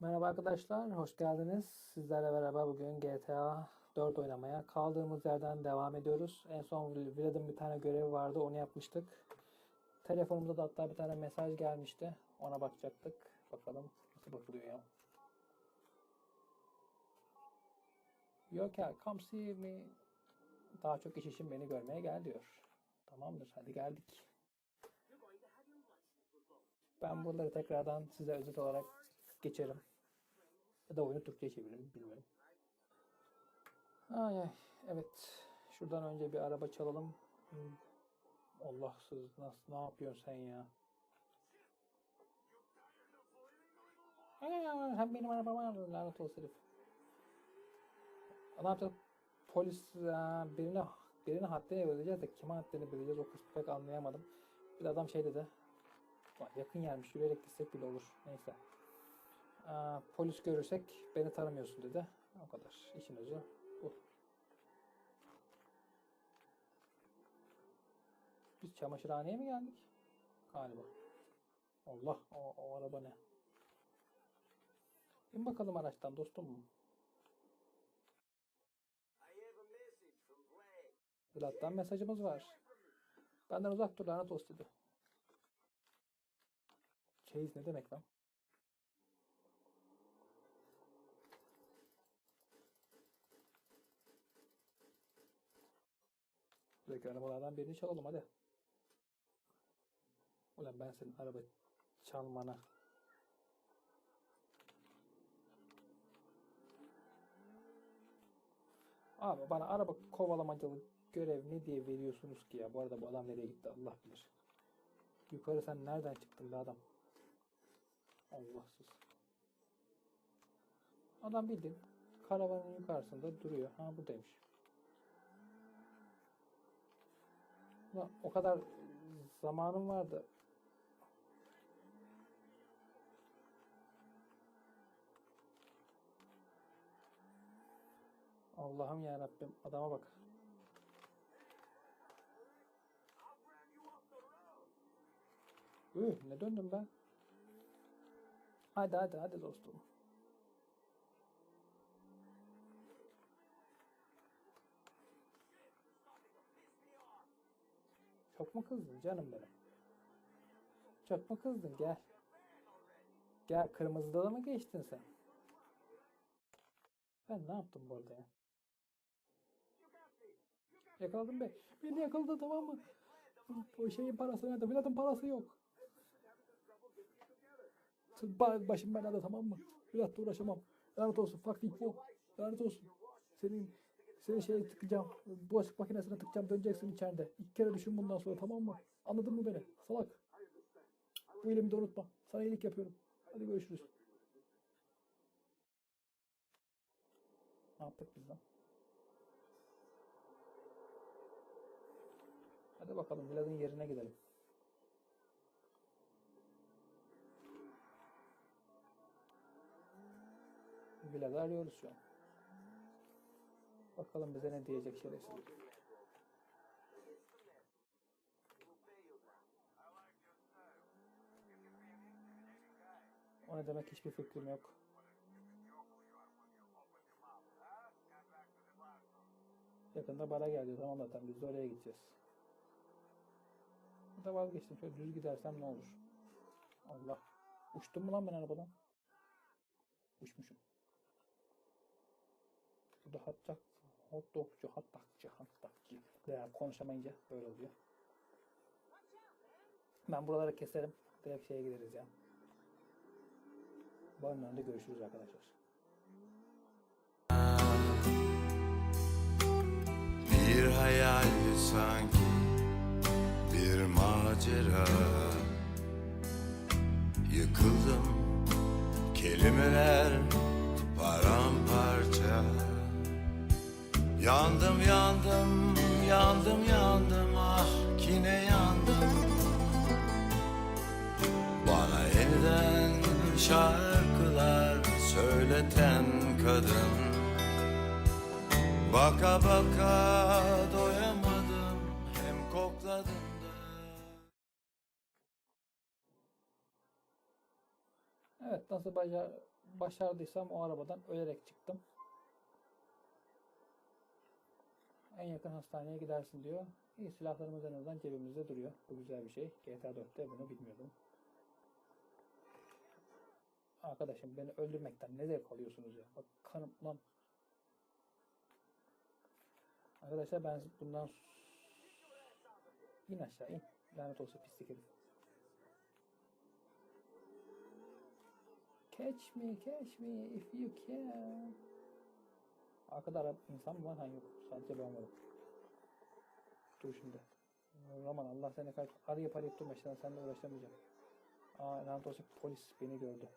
Merhaba arkadaşlar, hoş geldiniz. Sizlerle beraber bugün GTA 4 oynamaya kaldığımız yerden devam ediyoruz. En son Vlad'ın bir tane görevi vardı, onu yapmıştık. Telefonumuza da hatta bir tane mesaj gelmişti. Ona bakacaktık. Bakalım nasıl bakılıyor ya. Yok ya, come see me. Daha çok iş için beni görmeye gel diyor. Tamamdır, hadi geldik. Ben buraları tekrardan size özet olarak geçerim. Ya da oyunu Türkçe'ye çeviririm bilmiyorum. Ay ay evet. Şuradan önce bir araba çalalım. Allahsız nasıl ne yapıyorsun sen ya? Hem benim arabamı aldın lanet olsun herif. Ne yapacağız? Polis birine birine haddini bileceğiz de kime haddini bileceğiz o kısmı pek anlayamadım. Bir adam şey dedi. "Ulan Yakın yermiş yürüyerek gitsek bile olur. Neyse. Aa, polis görürsek beni tanımıyorsun dedi. O kadar. İşin özü bu. Biz çamaşırhaneye mi geldik? Galiba. Allah o, o araba ne? İn bakalım araçtan dostum. Vlad'dan mesajımız var. Benden uzak dur lanet olsun dedi. Çeyiz ne demek lan? Buradaki arabalardan birini çalalım hadi. Ulan ben senin araba çalmana. Abi bana araba kovalamacılık görev ne diye veriyorsunuz ki ya? Bu arada bu adam nereye gitti Allah bilir. Yukarı sen nereden çıktın be adam? Allahsız. Adam bildiğin karavanın yukarısında duruyor. Ha buradaymış. Ulan o kadar zamanım vardı. Allah'ım ya Rabbim adama bak. Üh, ne döndüm ben? Hadi hadi hadi dostum. Çok mu kızdın canım benim? Çok mu kızdın gel. Gel kırmızıda da mı geçtin sen? Ben ne yaptım bu arada ya? Yakaladım be. Beni yakaladı tamam mı? O şeyin parası nerede? Vlad'ın parası yok. Ba- Başım belada tamam mı? Vlad'la uğraşamam. Lanet olsun. Fuck bu. Lanet olsun. Senin senin şeye tıkacağım. Bulaşık makinesine tıkacağım. Döneceksin içeride. İki kere düşün bundan sonra tamam mı? Anladın mı beni? Salak. Bu iyiliğimi de unutma. Sana iyilik yapıyorum. Hadi görüşürüz. Ne yaptık biz lan? Hadi bakalım Vlad'ın yerine gidelim. Vlad'ı arıyoruz şu an. Bakalım bize ne diyecek şerefsiz. O ne demek hiçbir fikrim yok. Yakında bara geldi tamam zaten biz de oraya gideceğiz. Da vazgeçtim. Şöyle düz gidersem ne olur? Allah. Uçtum mu lan ben arabadan? Uçmuşum. Burada hatta hot dogcu, hot dogcu, hot dogcu. Veya konuşamayınca böyle oluyor. Ben buraları keserim. Direkt şeye gideriz ya. Barın önünde görüşürüz arkadaşlar. Bir hayal sanki bir macera Yıkıldım kelimeler Yandım yandım yandım yandım ah yine yandım. Bana yeniden şarkılar söyleten kadın. Baka baka doyamadım hem kokladım da. Evet nasıl baca başardıysam o arabadan ölerek çıktım. En yakın hastaneye gidersin diyor. İyi silahlarımız en azından cebimizde duruyor. Bu güzel bir şey. GTA 4'te bunu bilmiyordum. Arkadaşım beni öldürmekten ne zevk alıyorsunuz ya? Bak kanım lan. Arkadaşlar ben bundan in aşağı in. Lanet olsun pislik herif. Catch me, catch me if you can. Arkada ara insan mı var? Ha yok. Ben varım. Dur şimdi. Aman Allah seni kaç. Arayıp arayıp durma. Şimdi seninle uğraşamayacağım. Aa lanet olsun polis beni gördü.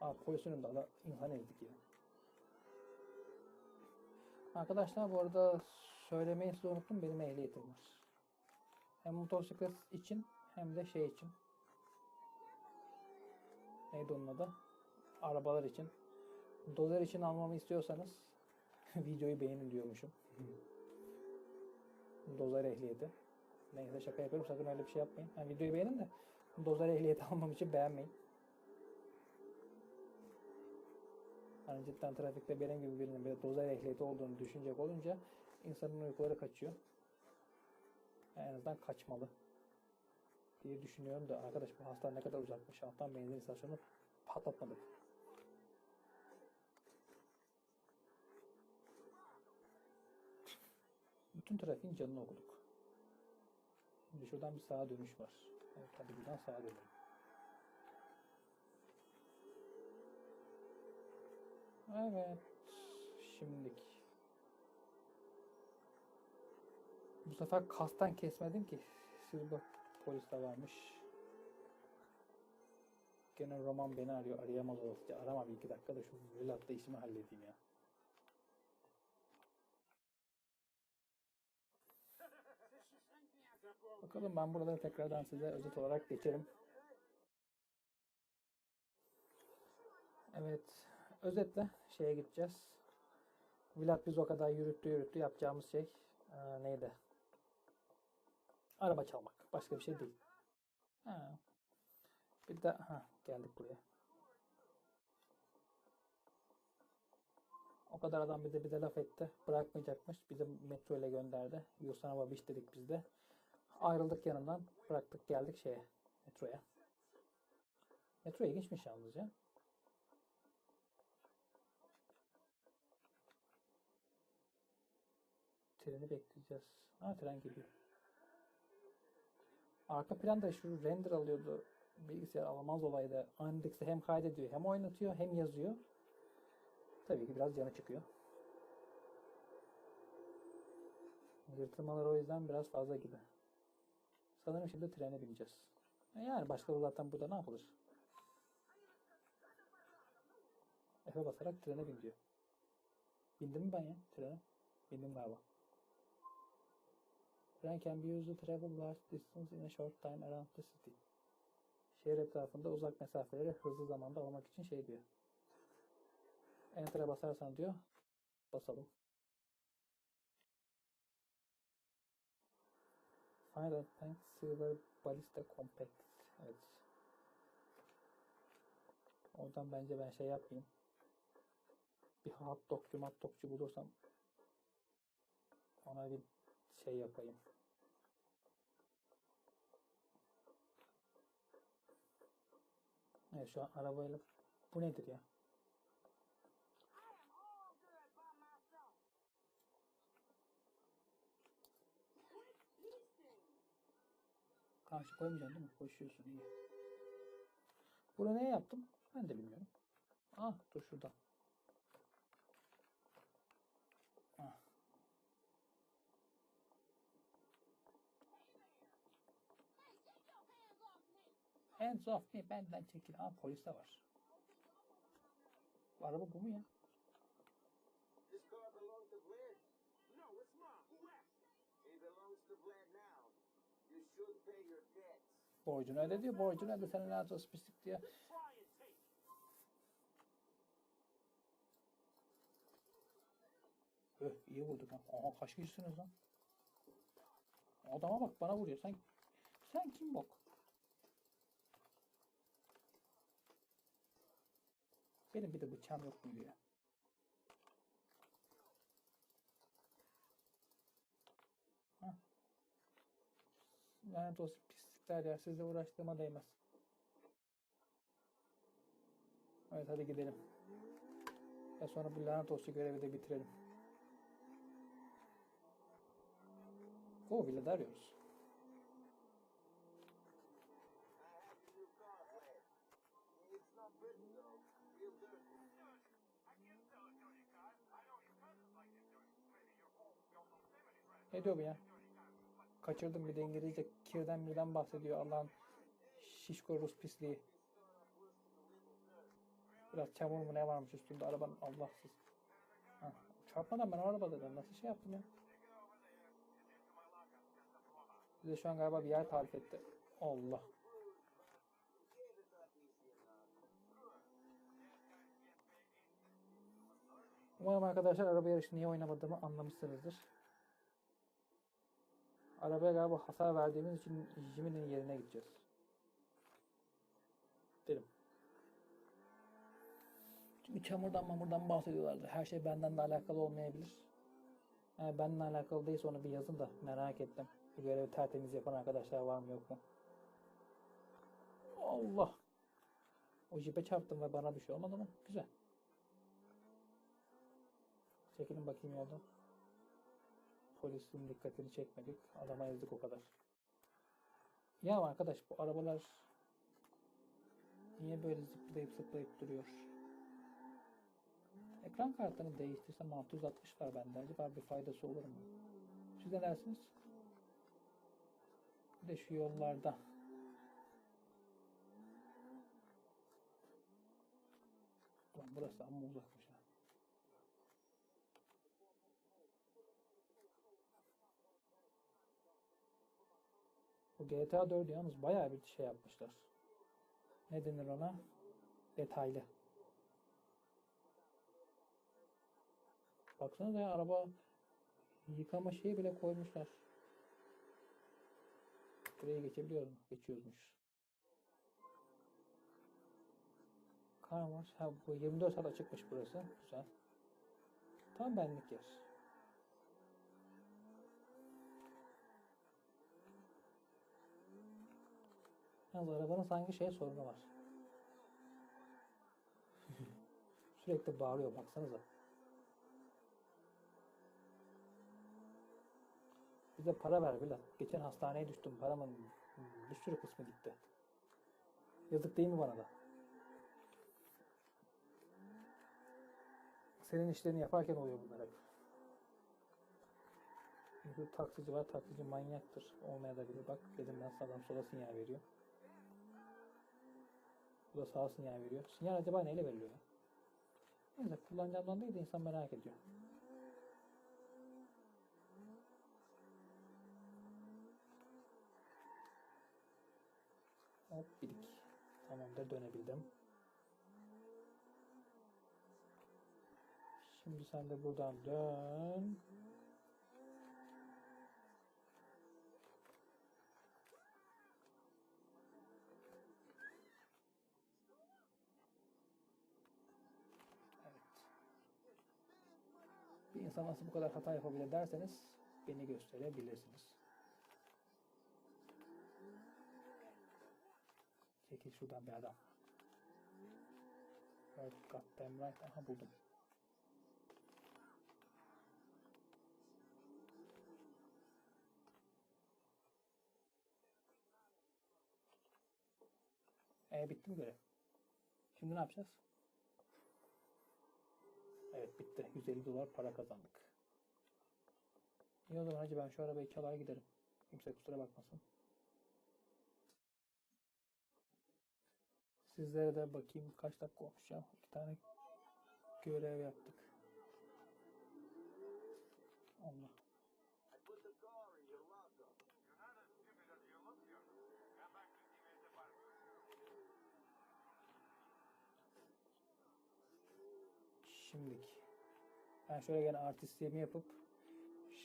Aa polis önümde Allah insan ezdik ya. Arkadaşlar bu arada söylemeyi size unuttum. Benim ehliyetim var. Hem motosiklet için hem de şey için. Neydi onun adı? Arabalar için. Dozer için almamı istiyorsanız videoyu beğenin diyormuşum. Dozer ehliyeti. Neyse şaka yapıyorum sakın öyle bir şey yapmayın. Yani videoyu beğenin de dozer ehliyeti almam için beğenmeyin. Hani cidden trafikte benim gibi birinin bir dozer ehliyeti olduğunu düşünecek olunca insanın uykuları kaçıyor. En azından kaçmalı diye düşünüyorum da arkadaş bu hastane ne kadar uzakmış. Alttan benzin istasyonu patlatmadık. Bütün trafiğin canını okuduk. Şimdi şuradan bir sağa dönüş var. Evet, hadi buradan sağa dönelim. Evet. Şimdilik. Bu sefer kastan kesmedim ki. Siz bak polis de varmış. Gene Roman beni arıyor. Arayamaz olasıca. Arama bir iki dakika da şu velatta işimi halledeyim ya. Bakalım ben buraları tekrardan size özet olarak geçerim. Evet. Özetle şeye gideceğiz. Vlad biz o kadar yürüttü yürüttü yapacağımız şey eee, neydi? Araba çalmak. Başka bir şey değil. Ha. Bir de ha geldik buraya. O kadar adam bize bir de laf etti. Bırakmayacakmış. Bizi metro ile gönderdi. Yusana babiş dedik biz de. Ayrıldık yanından. Bıraktık geldik şeye. Metroya. Metro ilginçmiş yalnızca. Treni bekleyeceğiz. Ha tren geliyor. Arka planda şu render alıyordu. Bilgisayar alamaz olaydı. Andex'te hem kaydediyor hem oynatıyor hem yazıyor. Tabii ki biraz canı çıkıyor. Yırtılmalar o yüzden biraz fazla gibi. Sanırım şimdi trene bineceğiz. E Yani başka zaten burada ne yapılır? F'e basarak trene bin diyor. Bindim mi ben ya trene? Bindim galiba. Tren can be used to travel large distance in a short time around the city. Şehir etrafında uzak mesafeleri hızlı zamanda almak için şey diyor. Enter'a basarsan diyor. Basalım. Final Tank Silver Ballista Compact. Evet. Oradan bence ben şey yapmayayım. Bir hot dogcu hot dogcu bulursam ona bir şey yapayım. Evet şu an arabayla bu nedir ya? Karşı koymayacaksın değil mi? Koşuyorsun iyi. Burada ne yaptım? Ben de bilmiyorum. Ah dur şurada. Ah. Hands off me benden çekil. Aa polis de var. Araba bu mu ya? Borcunu öde diyor. Borcunu öde senin lanet olsun pislik diye. Öh iyi vurduk ha. Aha kaç kişisiniz lan? Adama bak bana vuruyor. Sen sen kim bok? Benim bir de bıçağım yok mu diyor. Lanet olsun pislikler ya. Sizle uğraştığıma değmez. Evet hadi gidelim. Ve sonra bu lanet olsun görevi de bitirelim. O bile arıyoruz. I have a new car, Flash. It's not pretty though. Real dirty. Ne diyor bu ya? Kaçırdım bir de İngilizce kirden birden bahsediyor Allah'ın şişko Rus pisliği. Biraz çamur mu ne varmış üstünde arabanın Allahsız. Ha, çarpmadan ben arabada nasıl şey yaptım ya? Bize şu an galiba bir yer tarif etti. Allah. Umarım arkadaşlar araba yarışı niye oynamadığımı anlamışsınızdır. Arabaya galiba hasar verdiğimiz için Jimmy'nin yerine gideceğiz. Gidelim. Çünkü çamurdan mamurdan bahsediyorlardı. Her şey benden de alakalı olmayabilir. Yani benimle alakalı değilse onu bir yazın da merak ettim. Bu görevi tertemiz yapan arkadaşlar var mı yok mu? Allah! O jipe çarptım ve bana bir şey olmadı mı? Güzel. Çekilin bakayım yoldan. Polisin dikkatini çekmedik. Adama ezdik o kadar. Ya arkadaş bu arabalar niye böyle zıplayıp zıplayıp duruyor? Ekran kartını değiştirsem 660 var bende. Acaba bir faydası olur mu? Siz ne dersiniz? Bir de şu yollarda. Burası amma uzakmış GTA 4 yalnız bayağı bir şey yapmışlar. Ne denir ona? Detaylı. Baksanıza ya araba yıkama şeyi bile koymuşlar. Buraya geçebiliyorum. Geçiyormuş. Var. Ha bu 24 saat açıkmış burası. Güzel. Tam benlik yer. Yalnız arabanın sanki şey sorunu var. Sürekli bağırıyor baksanıza. Bize para ver Bilal. Geçen hastaneye düştüm. Paramın bir sürü kısmı gitti. Yazık değil mi bana da? Senin işlerini yaparken oluyor bunlar hep. Çünkü taksici var. Taksici manyaktır. Olmaya da bilir. Bak dedim ben sağdan sola sinyal veriyor. Bu da sağa sinyal veriyor. Sinyal acaba neyle veriliyor? Neyse kullanacağımdan değil de insan merak ediyor. Hop birik. Tamamdır dönebildim. Şimdi sen de buradan dön. Nasıl bu kadar hata yapabilir derseniz beni gösterebilirsiniz. Çekil şuradan bir adam. Evet, got them right. Aha buldum. E bitti mi görev? Şimdi ne yapacağız? Evet bitti. 150 dolar para kazandık. İyi o zaman hacı ben şu arabayı çalar giderim. Kimse kusura bakmasın. Sizlere de bakayım kaç dakika olmuş ya. İki tane görev yaptık. Allah. I put the car in your locker. Şimdilik. Ben şöyle gene artistliğimi yapıp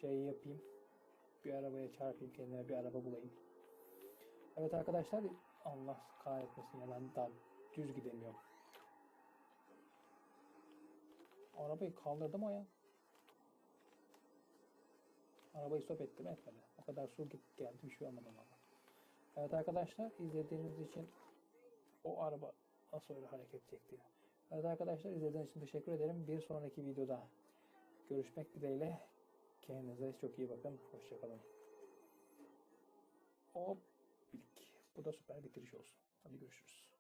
şey yapayım. Bir arabaya çarpayım kendime bir araba bulayım. Evet arkadaşlar Allah kahretmesin ya ben düz gidemiyorum. Arabayı kaldırdı mı o ya? Arabayı stop etti mi etmedi. O kadar su git geldi bir şey olmadı valla. Evet arkadaşlar izlediğiniz için o araba nasıl öyle hareket çekti. Evet arkadaşlar izlediğiniz için teşekkür ederim. Bir sonraki videoda görüşmek dileğiyle. Kendinize çok iyi bakın. Hoşçakalın. Hop. Bu da süper bitiriş olsun. Hadi görüşürüz.